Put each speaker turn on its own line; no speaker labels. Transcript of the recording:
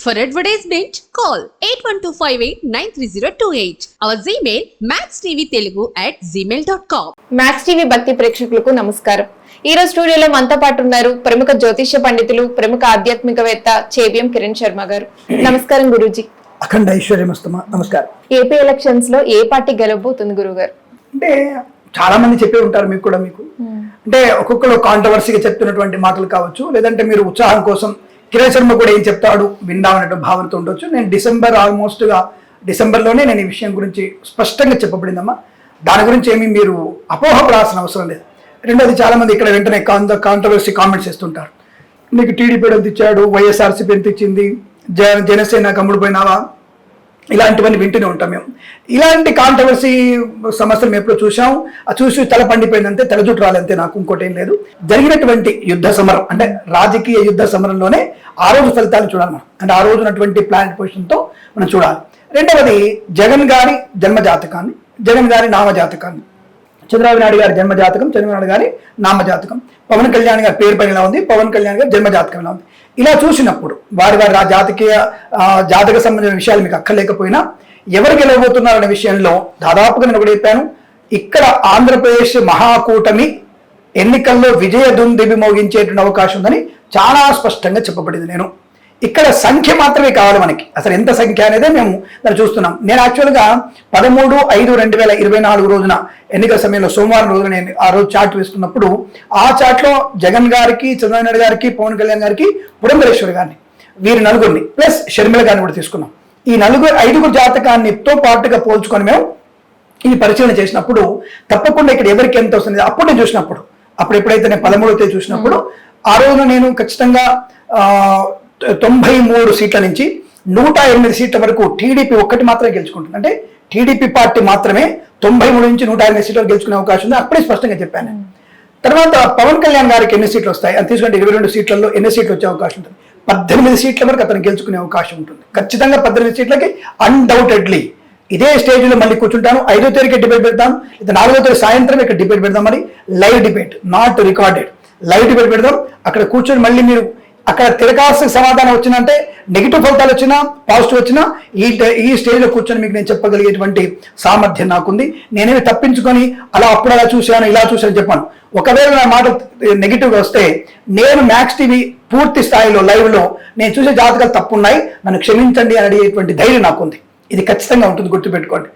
For advertisement, call 8125893028. Our Gmail, maxtvtelugu at gmail.com.
Max TV భక్తి ప్రేక్షకులకు నమస్కారం. ఈ రోజు స్టూడియోలో మనతో పాటు ఉన్నారు ప్రముఖ జ్యోతిష్య పండితులు ప్రముఖ ఆధ్యాత్మికవేత్త చేబిఎం కిరణ్ శర్మ గారు. నమస్కారం గురూజీ.
అఖండ ఐశ్వర్యమస్తమా. నమస్కారం.
ఏపీ ఎలక్షన్స్లో ఏ పార్టీ గెలవబోతుంది గురువు గారు
అంటే చాలా మంది చెప్పే ఉంటారు మీకు కూడా మీకు. అంటే ఒక్కొక్కరు కాంట్రవర్సీగా చెప్తున్నటువంటి మాటలు కావచ్చు లేదంటే మీరు ఉత్సాహం కోసం కిరణ్ శర్మ కూడా ఏం చెప్తాడు? విందామన్నటువంటి భావనతో ఉండొచ్చు. నేను డిసెంబర్ ఆల్మోస్ట్గా డిసెంబర్లోనే నేను ఈ విషయం గురించి స్పష్టంగా చెప్పబడిందమ్మా. దాని గురించి ఏమీ మీరు అపోహ అపోహపడాల్సిన అవసరం లేదు. రెండోది చాలా మంది ఇక్కడ వెంటనే కాంత కాంట్రవర్సీ కామెంట్స్ చేస్తుంటారు. నీకు టీడీపీ ఎంత ఇచ్చాడు? వైఎస్ఆర్సీపీ ఎంత ఇచ్చింది? జ జనసేన కమ్ముడు పోయినావా ఇలాంటివన్నీ వింటూనే ఉంటాం మేము. ఇలాంటి కాంట్రవర్సీ సమస్యలు మేము ఎప్పుడు చూసాం ఆ చూసి తల పండిపోయిందంతే తలజుట్టు రాలంతే నాకు ఇంకోటి ఏం లేదు. జరిగినటువంటి యుద్ధ సమరం అంటే రాజకీయ యుద్ధ సమరంలోనే ఆ రోజు ఫలితాలు చూడాలి మనం. అంటే ఆ రోజునటువంటి ప్లాన్ పొజిషన్తో మనం చూడాలి. రెండవది జగన్ గారి జన్మ జాతకాన్ని జగన్ గారి నామ జాతకాన్ని చంద్రబాబు నాయుడు గారి జన్మ జాతకం చంద్రబాబు నాయుడు గారి నామ జాతకం పవన్ కళ్యాణ్ గారి పేరు పైన ఉంది? పవన్ కళ్యాణ్ గారి జన్మ జాతకం ఉంది? ఇలా చూసినప్పుడు వారి వారి ఆ జాతకీయ జాతక సంబంధించిన విషయాలు మీకు అక్కర్లేకపోయినా ఎవరు గెలవబోతున్నారు అనే విషయంలో దాదాపుగా నేను ఒకటి చెప్పాను. ఇక్కడ ఆంధ్రప్రదేశ్ మహాకూటమి ఎన్నికల్లో విజయ దుందిబి మోగించేటువంటి అవకాశం ఉందని చాలా స్పష్టంగా చెప్పబడింది నేను. ఇక్కడ సంఖ్య మాత్రమే కావాలి మనకి. అసలు ఎంత సంఖ్య అనేదే మేము దాన్ని చూస్తున్నాం. నేను యాక్చువల్గా పదమూడు ఐదు రెండు వేల ఇరవై నాలుగు రోజున ఎన్నికల సమయంలో సోమవారం రోజున నేను ఆ రోజు చాట్ వేస్తున్నప్పుడు ఆ చాట్లో జగన్ గారికి చంద్రబాబు గారికి పవన్ కళ్యాణ్ గారికి పురంధరేశ్వరి గారిని వీరి నలుగురిని ప్లస్ షర్మిల గారిని కూడా తీసుకున్నాం. ఈ నలుగురు ఐదుగురు జాతకాన్నితో పాటుగా పోల్చుకొని మేము ఈ పరిశీలన చేసినప్పుడు తప్పకుండా ఇక్కడ ఎవరికి ఎంత వస్తుంది అప్పుడు నేను చూసినప్పుడు అప్పుడు ఎప్పుడైతే నేను పదమూడవ తేదీ చూసినప్పుడు ఆ రోజున నేను ఖచ్చితంగా తొంభై మూడు సీట్ల నుంచి నూట ఎనిమిది సీట్ల వరకు టీడీపీ ఒక్కటి మాత్రమే గెలుచుకుంటుంది. అంటే టీడీపీ పార్టీ మాత్రమే తొంభై మూడు నుంచి నూట ఎనిమిది సీట్లు గెలుచుకునే అవకాశం ఉంది. అప్పుడే స్పష్టంగా చెప్పాను. తర్వాత పవన్ కళ్యాణ్ గారికి ఎన్ని సీట్లు వస్తాయి? అని తీసుకుంటే ఇరవై రెండు సీట్లలో ఎన్ని సీట్లు వచ్చే అవకాశం ఉంటుంది? పద్దెనిమిది సీట్ల వరకు అతను గెలుచుకునే అవకాశం ఉంటుంది. ఖచ్చితంగా పద్దెనిమిది సీట్లకి అన్డౌటెడ్లీ ఇదే స్టేజ్లో మళ్ళీ కూర్చుంటాను. ఐదో తేదీకి డిబేట్ పెడతాం లేదా నాలుగో తేదీ సాయంత్రం ఇక్కడ డిబేట్ పెడదామని మరి. Live debate not recorded live debate పెడదాం. అక్కడ కూర్చొని మళ్ళీ మీరు అక్కడ తిరగాల్సిన సమాధానం వచ్చిందంటే నెగిటివ్ ఫలితాలు వచ్చినా పాజిటివ్ వచ్చినా ఈ ఈ స్టేజ్లో కూర్చొని మీకు నేను చెప్పగలిగేటువంటి సామర్థ్యం నాకుంది. నేనేమి తప్పించుకొని అలా అప్పుడు అలా చూశాను ఇలా చూశాను చెప్పాను. ఒకవేళ నా మాట నెగిటివ్ వస్తే నేను మ్యాక్స్ టీవీ పూర్తి స్థాయిలో లైవ్లో నేను చూసే జాతకాలు తప్పున్నాయి. నన్ను క్షమించండి అని అడిగేటువంటి ధైర్యం నాకుంది. ఇది ఖచ్చితంగా ఉంటుంది గుర్తుపెట్టుకోండి.